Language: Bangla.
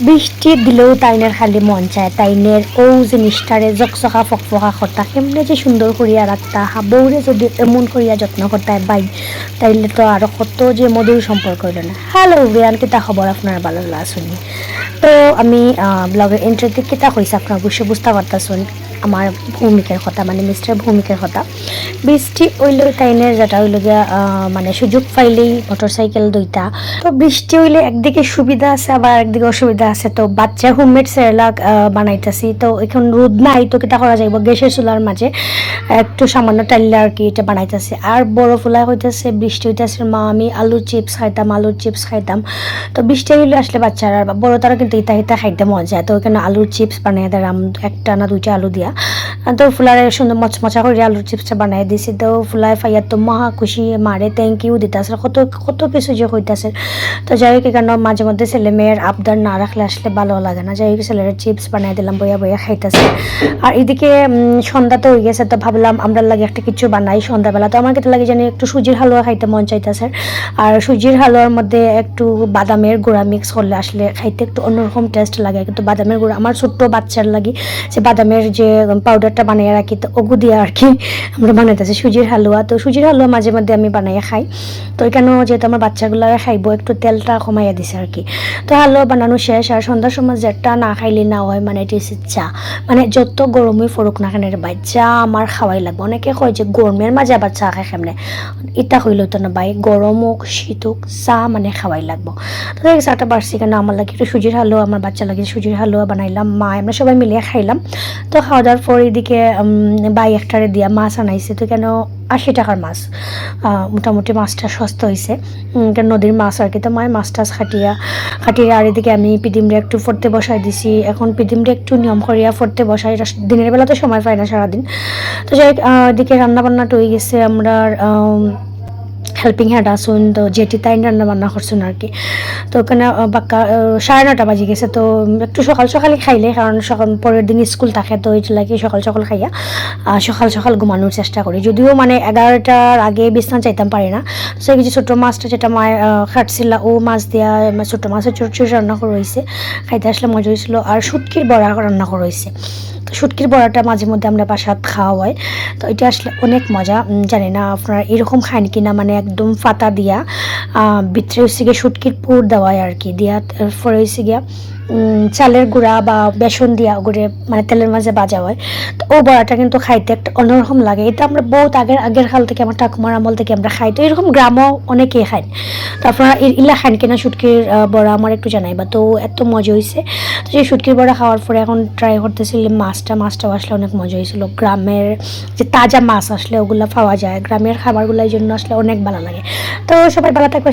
বৃষ্টি দিলেও তাইনের খালি মন চায়। তাইনের যে জিনিসটারে জকচকা ফকফকা করতা কেমনে যে সুন্দর করিয়া রাখতা হাবৌরে যদি এমন করিয়া যত্ন কর্তায় বাই তাইলে তো আরও কত যে মধুর সম্পর্ক হইল না। হ্যালো রিয়ান কিতা খবর আপনার? ভালো শুনি তো আমি ব্লগের এন্ট্রিতে কিতা হয়েছে আপনার অবশ্যই বুঝতে পারতাছুন, আমার ভূমিকার কথা মানে মিস্টার ভূমিকার কথা। বৃষ্টি হইলে তাইনের যেটা হইল গিয়া মানে সুযোগ পাইলেই মোটর সাইকেল দুইটা। তো বৃষ্টি হইলে একদিকে সুবিধা আছে, আবার একদিকে অসুবিধা আছে। তো বাচ্চা হোমমেড সেরেলাক বানাইতেছি। তো এখন রোদ নাই, তো কিতা করা যাইব? গ্যাসের চুলার মাঝে, একটু সামান্য টাইলে আর কি এটা বানাইতেছি। আর বড় ফুলা হইতেছে বৃষ্টি হইতেছে মা, আমি আলুর চিপস খাইতাম, আলুর চিপস খাইতাম। তো বৃষ্টি হইলে আসলে বাচ্চারা বড় তারা কিন্তু ইতা ইতা খাইতে মজা তো ওখানে আলুর চিপস বানিয়ে দিলাম একটা না দুইটা আলু দিয়া। তো ফুলারে সুন্দর মচমচা করে আলুর চিপসটা বানাই দিছি। তো ফুলাই ফাইয়ার তো মহা খুশি, মারে থ্যাংক ইউ দিতেছে। কত কত কিছু যে হইতাছে তো যাই হোক এখানে মাঝে মধ্যে ছেলে মেয়ের আবদার না রাখলে আসলে ভালো লাগে না। যাই হোক, ছেলের চিপস বানাই দিলাম, বইয়া বইয়া খাইতেছে। আর এদিকে সন্ধ্যা তো হয়ে গেছে, তো ভাবলাম আমরা লাগে একটা কিছু বানাই সন্ধ্যাবেলা। তো আমার কেটে লাগে জানি একটু সুজির হালুয়া খাইতে মন চাইতেছে। আর সুজির হালুয়ার মধ্যে একটু বাদামের গুঁড়া মিক্স করলে আসলে খাইতে একটু অন্যরকম টেস্ট লাগে। কিন্তু বাদামের গুঁড়া, আমার ছোট্ট বাচ্চার লাগি যে বাদামের যে পাউডারটা বানিয়ে রাখি, তো ওগু দিয়ে আর কি আমরা বানাইতেছি সুজির হালুয়া। তো সুজির হালুয়া মাঝে মধ্যে আমি বানাইয়া খাই। তো এখানেও যেহেতু আমার বাচ্চাগুলো খাইবো, একটু তেলটা কমাইয়া দিছে আর কি তো হালুয়া বানানো শেষ, আর সন্ধ্যার সময় যেটা না খাইলে না হয় মানে এটি হচ্ছে চা। মানে যত গরমই ফরুক না কেন ভাই চা আমার খাওয়াই লাগবে। অনেকে কয় যে, গরমের মাঝে আবার চা খাই কেমনে? এটা হইল তো না গরম হোক, শীত হোক, চা মানে খাওয়াই লাগবো। তো দেখ, চাটা বাড়ছি কেন? আমার লাগে একটু সুজির হালুয়া, আমার বাচ্চা লাগে সুজির হালুয়া বানাইলাম, মা, আমরা সবাই মিলিয়ে খাইলাম। তো খাওয়া দাওয়ার পর এদিকে বাই একটারে দিয়া মাছ আনাইছে। তো কেন? আশি টাকার মাছ। মোটামুটি মাছটা সস্তা হয়েছে নদীর মাছ আর কি। তো মায় মাছ টাছ খাটিয়া, খাটিয়ে আর এদিকে আমি পিদিমরে একটু ফোরতে বসাই দিছি। এখন পিদিমরে একটু নিয়ম করিয়া ফোরতে বসাই। দিনের বেলা তো সময় পাই না সারাদিন। তো যাই এদিকে রান্না বান্নাটা হয়ে গেছে। আমরা হেল্পিং হ্যান্ড আসুন তো যেটি তাই রান্না বান্না করছুন আর কি। তো ওখানে বাক্কা সাড়ে নটা বাজে গেছে, তো একটু সকাল সকালে খাইলে, কারণ সকাল, পরের দিন স্কুল থাকে, তো এই লাগে সকাল সকাল খাইয়া সকাল সকাল ঘুমানোর চেষ্টা করি। যদিও মানে এগারোটার আগে বিছনা চাইতাম পারি না। সেই কিছু ছোটো মাছটা যেটা মায় খাটছিল, ও মাছ দিয়া মানে ছোটো মাছের ছোট রান্না করা হয়েছে খাইতে আসলে মজা হয়েছিল আর শুটকির বড়া রান্না করা হয়েছে শুটকির বড়াটা মাঝে মধ্যে আমরা বাসাত খাওয়া হয় তো এটা আসলে অনেক মজা। জানি না, আপনারা এরকম খান কিনা মানে একদম ফাতা দিয়া ভিতরে হচ্ছে গিয়ে শুটকির পুর দেওয়া হয় আর কি, দিয়া, তারপরে হচ্ছে গিয়া চালের গুঁড়া বা বেসন দিয়া গুঁড়ে মানে তেলের মাঝে বাজা হয়। তো ও বড়াটা কিন্তু খাইতে একটা অন্যরকম লাগে। এটা আমরা বহুত আগের আগের কাল থেকে আমার ঠাকুমার আমল থেকে আমরা খাই। তো এরকম গ্রামও অনেকেই খায়। তো আপনারা ইলা খান কিনা শুটকির আহ, বড়া আমার একটু জানাইবা তো এত মজা হয়েছে তো সেই শুটকির বড়া খাওয়ার পরে এখন ট্রাই করতেছিলাম মাছটা মাছটাও আসলে অনেক মজা হয়েছিল গ্রামের যে তাজা মাছ আসলে ওগুলো পাওয়া যায়। গ্রামের খাবারগুলোর জন্য আসলে অনেক ভালো লাগে। তো সবাই ভালো থাকবে